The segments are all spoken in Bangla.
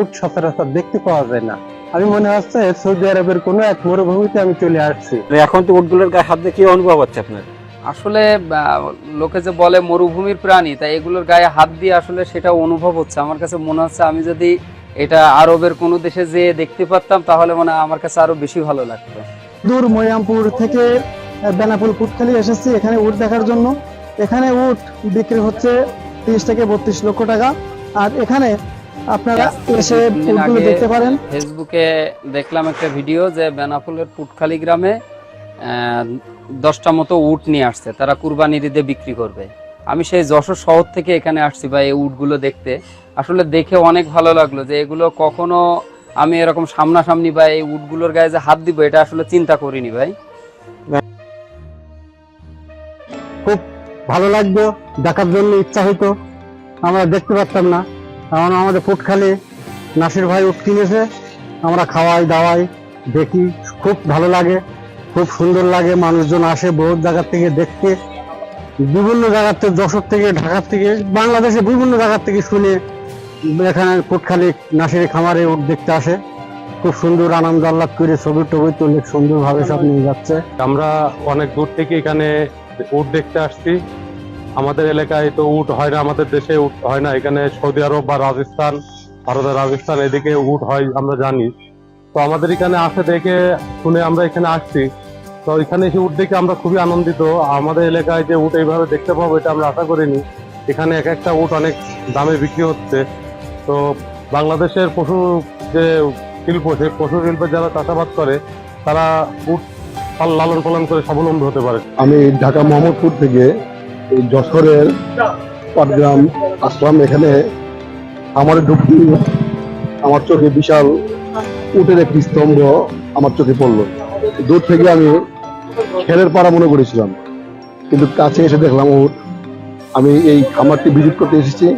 উট সচরাচর দেখতে পাওয়া যায় না। আমি মনে হচ্ছে সৌদি আরবের কোনো এক মরুভূমিতে আমি চলে আসছি। এখন তো উটগুলোর গায়ে হাত দিয়ে কি অনুভব হচ্ছে আপনার? আসলে লোকে যে বলে মরুভূমির প্রাণী তাই এগুলোর গায়ে হাত দিয়ে আসলে সেটা অনুভব হচ্ছে। আমার কাছে মনে হচ্ছে আমি যদি এটা আরবের কোনো দেশে যেয়ে দেখতে পারতাম তাহলে মনে হয় আমার কাছে আরও বেশি ভালো লাগতো। দূর মরিয়ামপুর থেকে বেনাপুল কুটখালি এসেছি এখানে উট দেখার জন্য। এখানে উট বিক্রি হচ্ছে তিরিশ থেকে বত্রিশ লক্ষ টাকা। আর এখানে আপনারা এসে আগে দেখতে পারেন। ফেসবুকে দেখলাম একটা ভিডিও যে বেনাফুলের পুটখালি গ্রামে দশটা মতো উট নিয়ে আসছে। তারা কুরবানির ঈদে বিক্রি করবে। আমি সেই যশোর শহর থেকে এখানে আসছি ভাই এই উটগুলো দেখতে। আসলে দেখে অনেক ভালো লাগল যে এগুলো কখনো আমি এরকম সামনাসামনি বা এই উটগুলোর গায়ে যে হাত দিব এটা আসলে চিন্তা করিনি ভাই। খুব ভালো লাগতো দেখার জন্য ইচ্ছা আমরা দেখতে পারতাম না। কারণ আমাদের ফুটখালি নাসির ভাই উঠ কিনেছে। আমরা খাওয়াই, দাওয়াই, দেখি, খুব ভালো লাগে, খুব সুন্দর লাগে, মানুষজন আসে বহুত জায়গার থেকে দেখতে। বিভিন্ন জায়গার থেকে, যশোর থেকে, ঢাকার থেকে, বাংলাদেশে বিভিন্ন জায়গার থেকে শুনে এখানে ফুটখালি নাসির খামারে উঠ দেখতে আসে। খুব সুন্দর আনন্দ আহ্লাদ করে ছবি টবি তুলে সুন্দরভাবে সব নিয়ে যাচ্ছে। আমরা অনেক দূর থেকে এখানে উট দেখতে আসছি। আমাদের এলাকায় তো উট হয় না, আমাদের দেশে উট হয় না। এখানে সৌদি আরব বা রাজস্থান, ভারতের রাজস্থান এদিকে উট হয়, আমরা জানি। তো আমাদের এখানে আসে দেখে, শুনে আমরা এখানে আসছি। তো এখানে এসে উট দেখে আমরা খুবই আনন্দিত। আমাদের এলাকায় যে উট এইভাবে দেখতে পাবো এটা আমরা আশা করিনি। এখানে এক একটা উট অনেক দামে বিক্রি হচ্ছে। তো বাংলাদেশের পশু যে শিল্প, সেই পশু শিল্পে যারা চাষাবাদ করে, তারা উট লালন পালন করে স্বাবলম্বী হতে পারে। আমি ঢাকা মোহাম্মদপুর থেকে যশোরের পাটগ্রাম আসলাম। এখানে আমার ঢুকতে আমার চোখে বিশাল উটের একটি স্তম্ভ আমার চোখে পড়ল। দূর থেকে আমি খেলের পাড়া মনে করেছিলাম, কিন্তু কাছে এসে দেখলাম উট আমি এই খামারটি ভিজিট করতে এসেছি।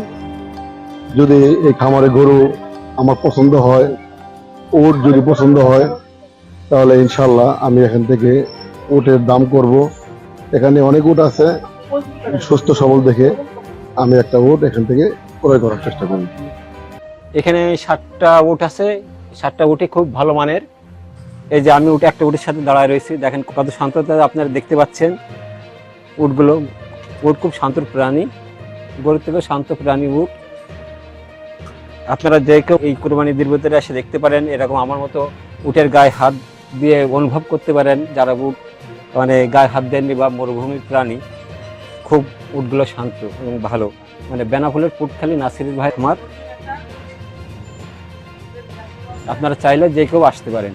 যদি এই খামারে গরু আমার পছন্দ হয়, উট যদি পছন্দ হয়, তাহলে ইনশাল্লাহ আমি এখান থেকে উটের দাম করব। এখানে অনেক উট আছে সুস্থ, সবল দেখে আমি একটা উট এখান থেকে ক্রয় করার চেষ্টা করি। এখানে সাতটা উট আছে, সাতটা উটই খুব ভালো মানের। এই যে আমি উট একটা উটের সাথে দাঁড়ায় রয়েছি, দেখেন কত শান্ততা আপনারা দেখতে পাচ্ছেন। উটগুলো উট খুব শান্ত প্রাণী গরুর থেকে শান্ত প্রাণী উট আপনারা যে কেউ এই কোরবানি ঈদের ভিতরে এসে দেখতে পারেন, এরকম আমার মতো উটের গায়ে হাত দিয়ে অনুভব করতে পারেন, যারা উট মানে গায়ে হাত দেননি বা মরুভূমির প্রাণী। খুব উটগুলো শান্ত এবং ভালো। মানে বেনাফুলের পুটখালি নাসির ভাই আমার আপনারা চাইলে যে কেউ আসতে পারেন।